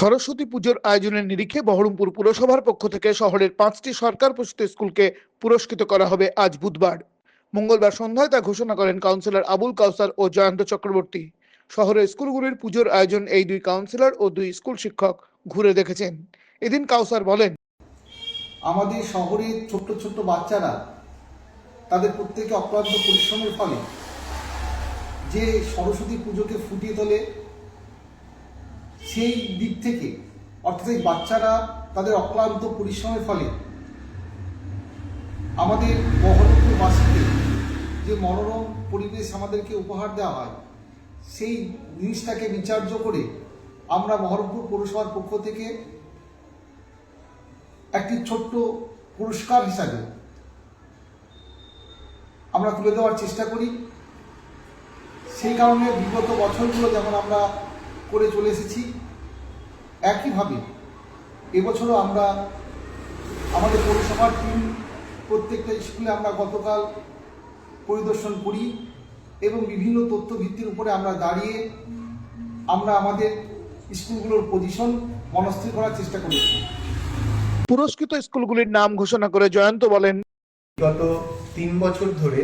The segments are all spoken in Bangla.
সরস্বতী পুজোর আয়োজনের নিরিখে বহরমপুর পুরসভার পক্ষ থেকে শহরের পাঁচটি সরকার পোষিত স্কুলকে পুরস্কৃত করা হবে আজ বুধবার। মঙ্গলবার সন্ধ্যায় তা ঘোষণা করেন কাউন্সিলর আবুল কাউসার ও জয়ন্ত চক্রবর্তী। শহরের স্কুলগুলির পুজোর আয়োজন এই দুই কাউন্সিলর ও দুই স্কুল শিক্ষক ঘুরে দেখেছেন। এদিন কাউসার বলেন, আমাদের শহরের ছোট্ট ছোট্ট বাচ্চারা, তাদের প্রত্যেকে অক্লান্ত পরিশ্রমের ফলে, যে সরস্বতী পুজোকে ফুটিয়ে তোলে সেই দিক থেকে, অর্থাৎ এই বাচ্চারা তাদের অক্লান্ত পরিশ্রমের ফলে আমাদের বহরমপুরবাসীকে যে মনোরম পরিবেশ আমাদেরকে উপহার দেওয়া হয়, সেই জিনিসটাকে বিচার্য করে আমরা বহরমপুর পৌরসভার পক্ষ থেকে একটি ছোট্ট পুরস্কার হিসাবে আমরা তুলে দেওয়ার চেষ্টা করি। সেই কারণে বিগত বছরগুলো যেমন আমরা করে চলে এসেছি একইভাবে এবছরও আমরা আমাদের পৌরসভার টিম প্রত্যেকটা স্কুলে আমরা গতকাল পরিদর্শন করি এবং বিভিন্ন তথ্য ভিত্তির উপরে আমরা দাঁড়িয়ে আমরা আমাদের স্কুলগুলোর পজিশন মনস্থির করার চেষ্টা করেছি। পুরস্কৃত স্কুলগুলির নাম ঘোষণা করে জয়ন্ত বলেন গত তিন বছর ধরে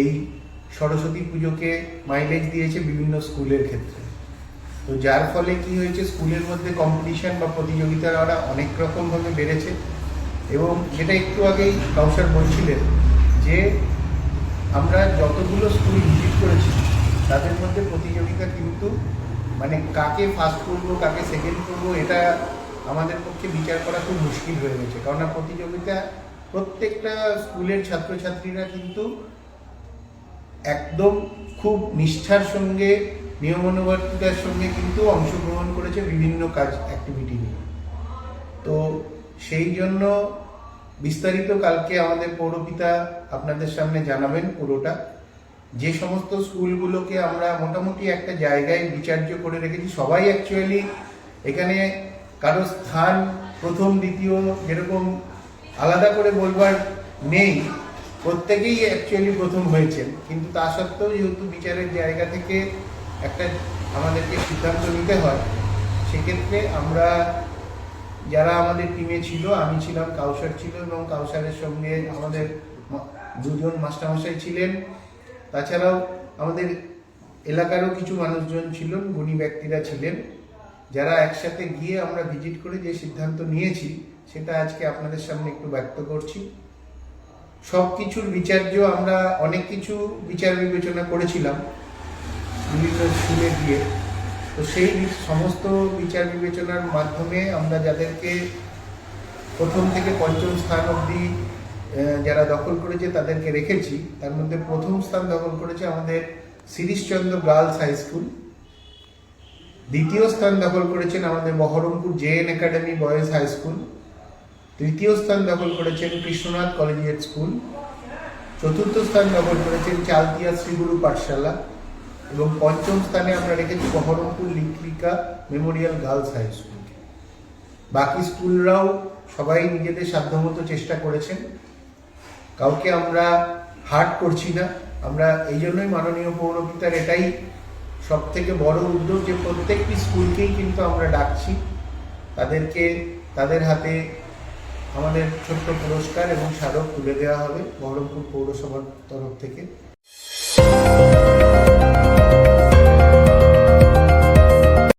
এই সরস্বতী পুজোকে মাইলেজ দিয়েছে বিভিন্ন স্কুলের ক্ষেত্রে। তো যার ফলে কি হয়েছে, স্কুলের মধ্যে কম্পিটিশন বা প্রতিযোগিতারা অনেক রকমভাবে বেড়েছে এবং যেটা একটু আগেই কাউসার বলছিলেন যে আমরা যতগুলো স্কুল ভিজিট করেছি, তাদের মধ্যে প্রতিযোগিতা কিন্তু মানে কাকে ফার্স্ট করব, কাকে সেকেন্ড করব, এটা আমাদের পক্ষে বিচার করা খুব মুশকিল হয়ে গেছে। কারণ প্রতিযোগিতা প্রত্যেকটা স্কুলের ছাত্রছাত্রীরা কিন্তু একদম খুব নিষ্ঠার সঙ্গে নিয়মানুবর্তিতার সঙ্গে কিন্তু অংশগ্রহণ করেছে বিভিন্ন কাজ অ্যাক্টিভিটি নিয়ে তো সেই জন্য বিস্তারিত কালকে আমাদের পৌরপিতা আপনাদের সামনে জানাবেন পুরোটা। যে সমস্ত স্কুলগুলোকে আমরা মোটামুটি একটা জায়গায় বিচার্য করে রেখেছি, সবাই অ্যাকচুয়ালি এখানে কারও স্থান প্রথম, দ্বিতীয় যেরকম আলাদা করে বলবার নেই, প্রত্যেকেই অ্যাকচুয়ালি প্রথম হয়েছেন। কিন্তু তা সত্ত্বেও যেহেতু বিচারের জায়গা থেকে একটা আমাদেরকে সিদ্ধান্ত নিতে হয়, সেক্ষেত্রে আমরা যারা আমাদের টিমে ছিল, আমি ছিলাম, কাউসার ছিল এবং কাউসারের সঙ্গে আমাদের দুজন মাস্টারমশাই ছিলেন। তাছাড়াও আমাদের এলাকারও কিছু মানুষজন ছিলেন, গুণী ব্যক্তিরা ছিলেন, যারা একসাথে গিয়ে আমরা ভিজিট করে যে সিদ্ধান্ত নিয়েছি, সেটা আজকে আপনাদের সামনে একটু ব্যক্ত করছি। সব কিছুর বিচার্য আমরা, অনেক কিছু বিচার বিবেচনা করেছিলাম। বিভিন্ন স্কুলে গিয়ে তো সেই সমস্ত বিচার বিবেচনার মাধ্যমে আমরা যাদেরকে প্রথম থেকে পঞ্চম স্থান অবধি যারা দখল করেছে তাদেরকে রেখেছি। তার মধ্যে প্রথম স্থান দখল করেছে আমাদের শিরিশচন্দ্র গার্লস হাই স্কুল। দ্বিতীয় স্থান দখল করেছেন আমাদের Baharampur J N academy boys high school. তৃতীয় স্থান দখল করেছেন কৃষ্ণনাথ কলেজিয়েট স্কুল। চতুর্থ স্থান দখল করেছেন চালতিয়া শ্রীগুরু পাঠশালা। এবং পঞ্চম স্থানে আমরা রেখেছি বহরমপুর লিঙ্কিকা মেমোরিয়াল গার্লস হাই স্কুল। বাকি স্কুলরাও সবাই নিজেদের সাধ্যমতো চেষ্টা করেছেন। কাউকে আমরা হার্ট করছি না। আমরা এই জন্যই মাননীয় পৌরপিতার এটাই সব থেকে বড় উদ্যোগ যে প্রত্যেকটি স্কুলকেই কিন্তু আমরা ডাকছি। তাদেরকে, তাদের হাতে আমাদের ছোট্ট পুরস্কার এবং স্মারক তুলে দেওয়া হবে বহরমপুর পৌরসভার তরফ থেকে।